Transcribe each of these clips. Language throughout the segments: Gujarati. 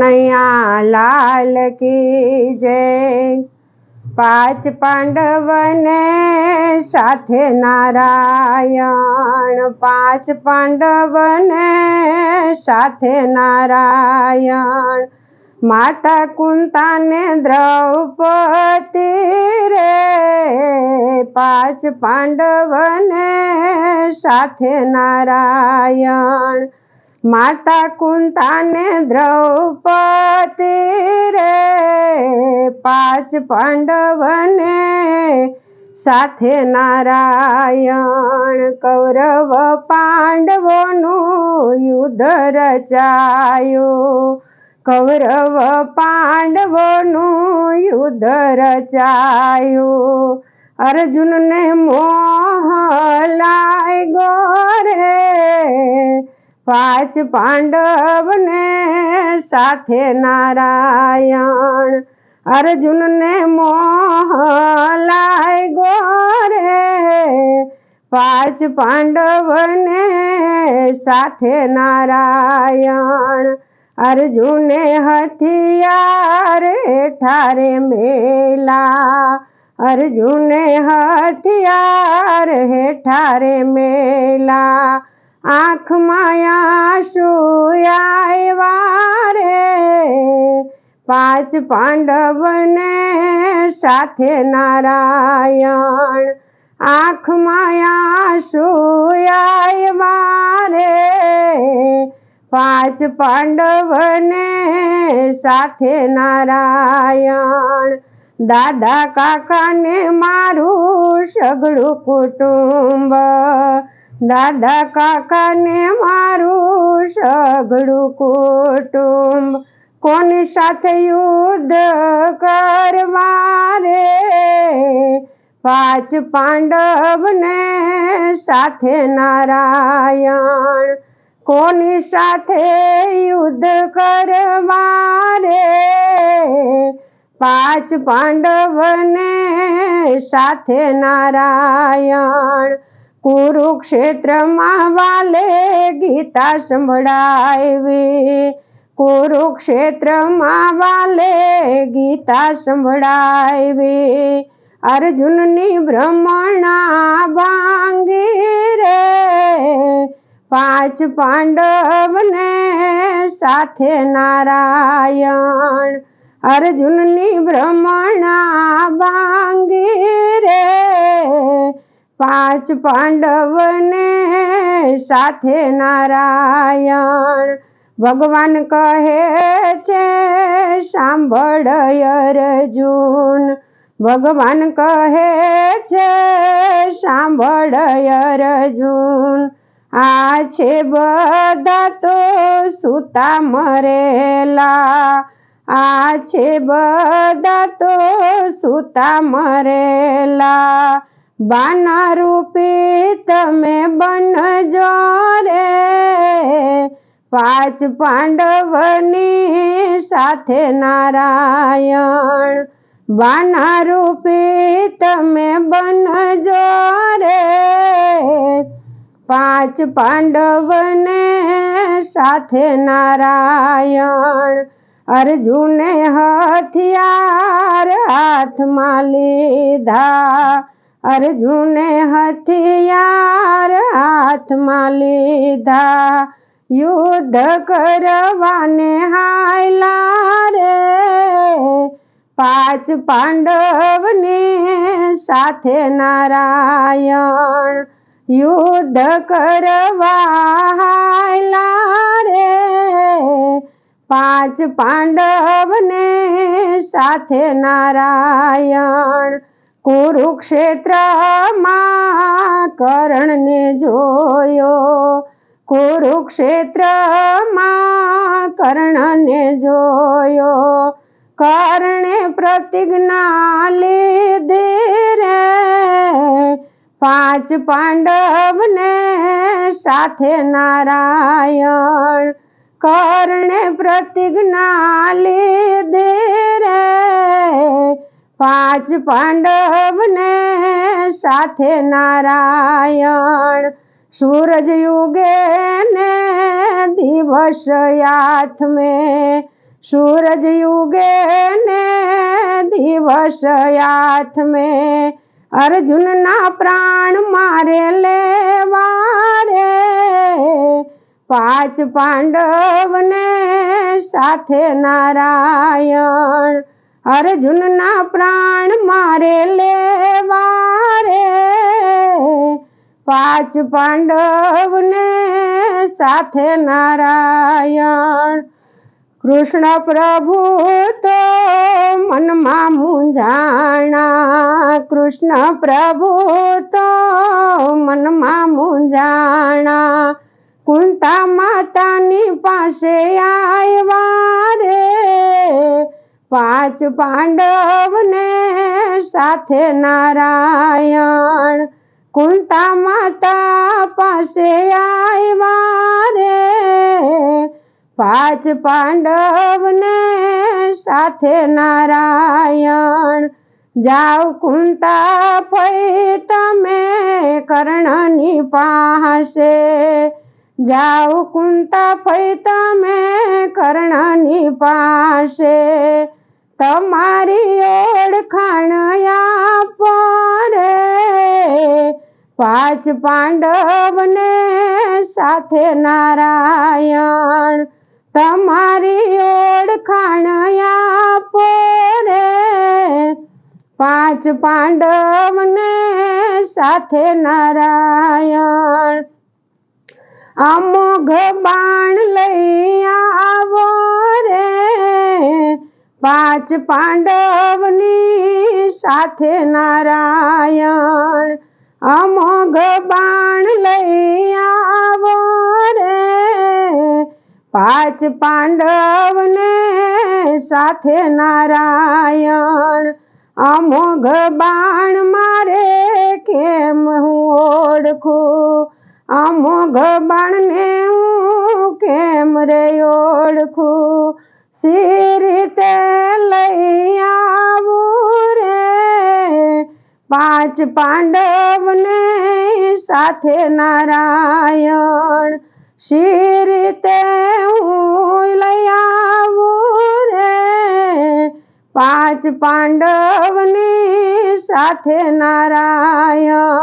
કનૈયા લાલ કી જય. પાંચ પાંડવને સાથે નારાયણ. પાંચ પાંડવને સાથે નારાયણ. માતા કુંતાને દ્રૌપદી રે. પાંચ પાંડવને સાથે નારાયણ. માતા કુંતાને દ્રૌપદી રે, પાંચ પાંડવને સાથે નારાયણ કૌરવ પાંડવોનું યુદ્ધ રચાયું. કૌરવ પાંડવોનું યુદ્ધ રચાયું. અર્જુનને મોહ પાંચ પાંડવને સાથે નારાયણ. અર્જુનને મોહ લાગ્યો રે પાંચ પાંડવને સાથે નારાયણ. અર્જુને હથિયાર ઠારે મેલા. અર્જુને હથિયાર હેઠારે મેલા. આંખમાં આંસુ આવ્યા રે. પાંચ પાંડવને સાથે નારાયણ આંખમાં આંસુ આવ્યા રે. પાંચ પાંડવને સાથે નારાયણ દાદા કાકાને મારું સગડું કુટુંબ દાદા કાકાને મારું સગડું કુટુંબ. કોની સાથે યુદ્ધ કરવા રે? પાંચ પાંડવને સાથે નારાયણ. કોની સાથે યુદ્ધ કરવા રે? પાંચ પાંડવને સાથે નારાયણ. કુરુક્ષેત્રમાં વાલે ગીતા સંભળાવી કુરુક્ષેત્રમાં વાલે ગીતા સંભળાવી અર્જુનની ભ્રમણા ભાંગી રે. પાંચ પાંડવને સાથે નારાયણ. અર્જુનની ભ્રમણા ભાંગી રે. પાંચ પાંડવને સાથે નારાયણ. ભગવાન કહે છે, સાંભળ અર્જુન. ભગવાન કહે છે, સાંભળ અર્જુન. આ છે બધા તો સુતા મરેલા. આ છે બધા તો સુતા મરેલા. બાના રૂપી તમે બનજો રે. પાંચ પાંડવની સાથે નારાયણ. બાના રૂપી તમે બનજો રે. પાંચ પાંડવને સાથે નારાયણ. અર્જુને હથિયાર હાથમાં લીધા. અર્જુને હથિયાર હાથમાં લીધા. યુદ્ધ કરવાને હાયલા રે. પાંચ પાંડવને સાથે નારાયણ. યુદ્ધ કરવા રે. પાંચ પાંડવને સાથે નારાયણ. કુરુક્ષેત્રમાં કરણને જોયો. કુરુક્ષેત્રમાં કર્ણને જોયો. કર્ણે પ્રતિજ્ઞા લીધે રે. પાંચ પાંડવને સાથે નારાયણ. કર્ણે પ્રતિજ્ઞા લીધે રે. પાંચ પાંડવને સાથે નારાયણ. સૂરજ યુગે ને દિવસ में સૂરજ યુગે ને દિવસ હાથ મેં. અર્જુનના પ્રાણ મારે લેવા રે. પાંચ પાંડવને સાથે નારાયણ. અર્જુનના પ્રાણ મારે લેવા રે પાંચ પાંડવને સાથે નારાયણ. કૃષ્ણ પ્રભુ તો મનમાં મૂંઝાણા. કૃષ્ણ પ્રભુ તો મનમાં મૂંઝાણા. કુંતા માતાની પાસે આવ્યા રે. પાંચ પાંડવને સાથે નારાયણ કુંતા માતા પાસે આવ્યા રે. પાંચ પાંડવને સાથે નારાયણ જાઓ કુંતા ફઈ તમે કર્ણની પાસે. જાઓ કુંતા ફઈ તમે કર્ણની પાસે. તમારી ઓળખાણ આપો પાંચ પાંડવને સાથે નારાયણ. તમારી ઓળખાણ આપો પાંચ પાંડવને સાથે નારાયણ. અમોઘ બાણ લઈ આવો રે. પાંચ પાંડવની સાથે નારાયણ. અમોઘ બાણ લઈ આવો રે. પાંચ પાંડવને સાથે નારાયણ. અમોઘ બાણ મારે કેમ હું ઓળખું? અમોઘ બાણને હું કેમ રે ઓળખું? સી રીતે લઈ આવું રે? પાંચ પાંડવને સાથે નારાયણ સી રીતે હું લઈ આવું રે? પાંચ પાંડવની સાથે નારાયણ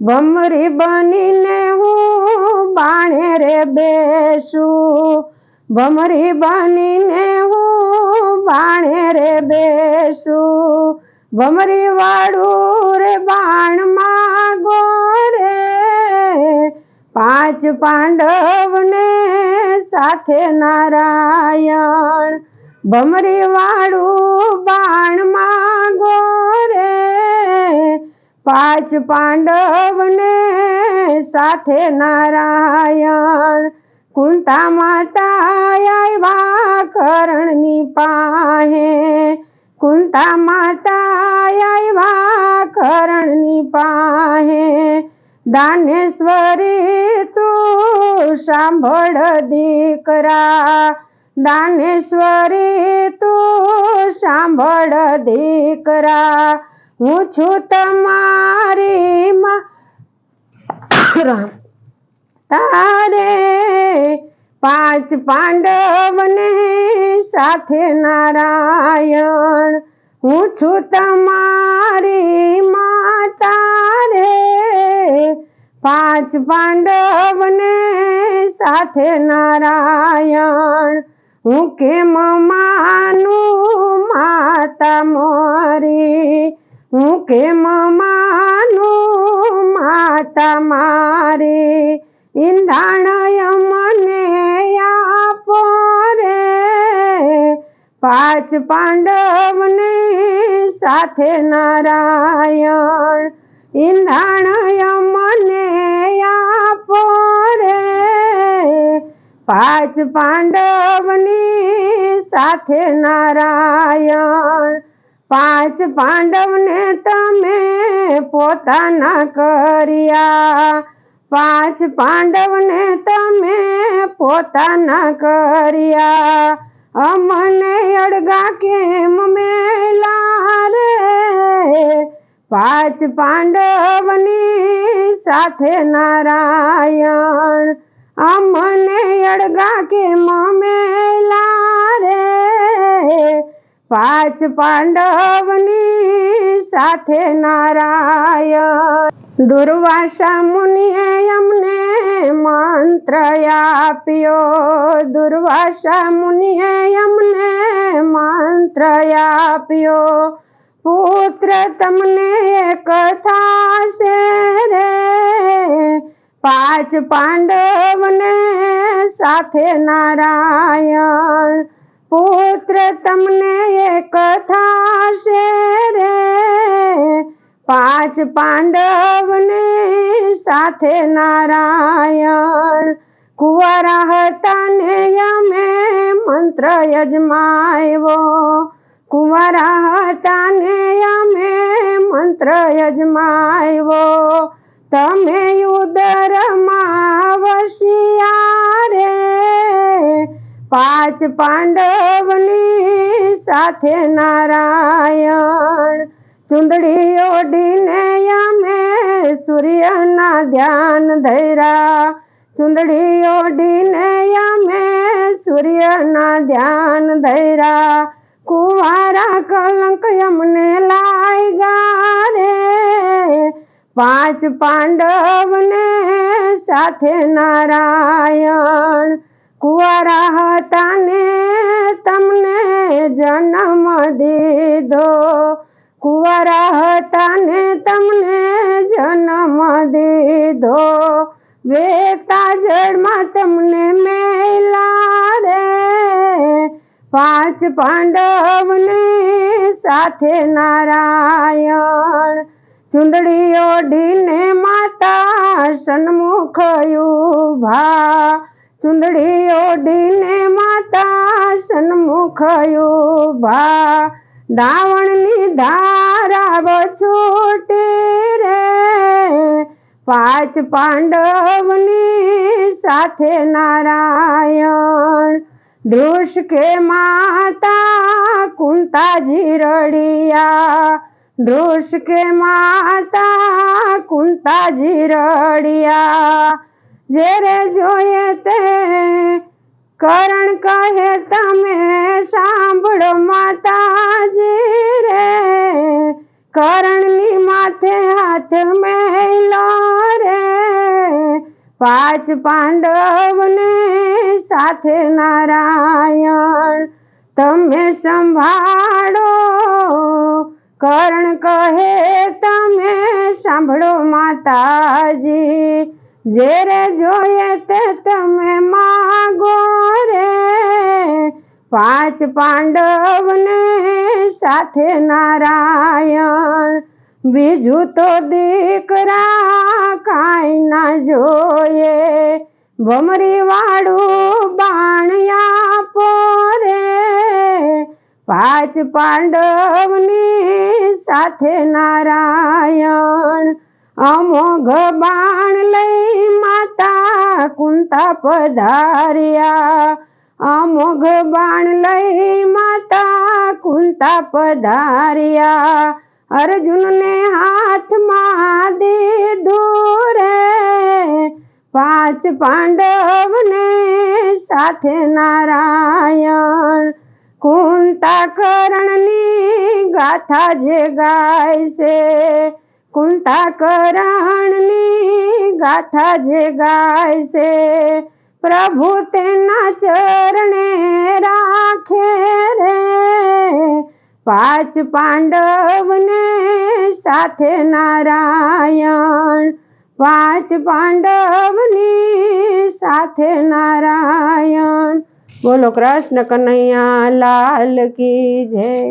ભમરી બનીને હું બાણે રે બેસું. ભમરી બનીને હું બાણે રે બેસું. ભમરી વાળું રે બાણ માગો રે. પાંચ પાંડવને સાથે નારાયણ. ભમરી વાળું બાણ પાંચ પાંડવને સાથે નારાયણ. કુંતા માતા આવ્યા કરણની પાહે કુંતા માતા આવ્યા કરણની પાહે દાનેશ્વરી, તું સાંભળ દીકરા. દાનેશ્વરી, તું સાંભળ દીકરા. હું છું તમારી રામ. તારે પાંચ પાંડવને સાથે નારાયણ. હું છું તમારી માતા રે પાંચ પાંડવને સાથે નારાયણ. હું કેમ માનું માતા મોરી? હું કેમ માનું માતા મારે ઈંધાણય મને આપો રે. પાંચ પાંડવને સાથે નારાયણ ઈંધાણય મને આપો રે. પાંચ પાંડવની સાથે નારાયણ પાંચ પાંડવને તમે પોતાના કર્યા. પાંચ પાંડવને તમે પોતાના કર્યા. અમને અડગા કેમ મેલા રે? પાંચ પાંડવની સાથે નારાયણ, અમને અડગા કેમ મેલા રે? પાંચ પાંડવની સાથે નારાયણ. દુર્વાસા મુનિએ અમને મંત્ર આપ્યો. દુર્વાસા મુનિએ અમને મંત્ર આપ્યો. પુત્ર તમને કથા છે રે. પાંચ પાંડવને સાથે નારાયણ. પુત્ર તમને કથા છે રે પાંચ પાંડવને સાથે નારાયણ. કુંવારા હતા ને અમે મંત્ર યજમાવ્યો. કુંવારા હતા ને અમે મંત્ર યજમાવ્યો. તમે ઉદરમાં વસિયા રે. પાંચ પાંડવની સાથે નારાયણ. ચુંદડી ઓઢીને અમે સૂર્યના ધ્યાન ધૈરા ચુંદડી ઓઢીને અમે સૂર્યના ધ્યાન ધૈરા કુવારા કલંક અમને લાગ્યા રે પાંચ પાંડવને સાથે નારાયણ. કુંવારા હતા ને તમને જન્મ દીધો. કુવારા હતા ને તમને જન્મ દીધો. વેતા જળમાં તમને મેલા રે. પાંચ પાંડવને સાથે નારાયણ. ચુંદડી ઓઢીને માતા સન્મુખ ઊભા ચુંદડી ઓઢીને માતા સન્મુખ ઊભા દાવણની ધારા છૂટી રે. પાંચ પાંડવની સાથે નારાયણ. દૃશ કે માતા કુંતાજી રડિયા. દૃશ કે માતા કુંતાજી રડિયા. જેરે જોઈએ તે, કરણ કહે તમે સાંભળો માતાજી રે. કરણની માથે હાથ મેલો રે. પાંચ પાંડવને સાથે નારાયણ તમે સંભાળો. કરણ કહે તમે સાંભળો માતાજી જેરે જોઈએ તે તમે માગો રે. પાંચ પાંડવને સાથે નારાયણ, બીજું તો દીકરા કાંઈ ના જોઈએ. ભમરી વાળું બાણ આપો રે. પાંચ પાંડવની સાથે નારાયણ અમોઘ બાણ લઈ માતા કુંતા પધાર્યા. અમોઘ બાણ લઈ માતા કુંતા પધાર્યા. અર્જુનને હાથમાં દીધું રે પાંચ પાંડવને સાથે નારાયણ. કુંતા કરણની ગાથા જે ગાય છે. કુંતા કરણની ગાથા જે ગાય છે, પ્રભુ તેના ચરણે રાખે રે. પાંચ પાંડવને સાથે નારાયણ, પાંચ પાંડવની સાથે નારાયણ. બોલો કૃષ્ણ કનૈયા લાલ કી જય.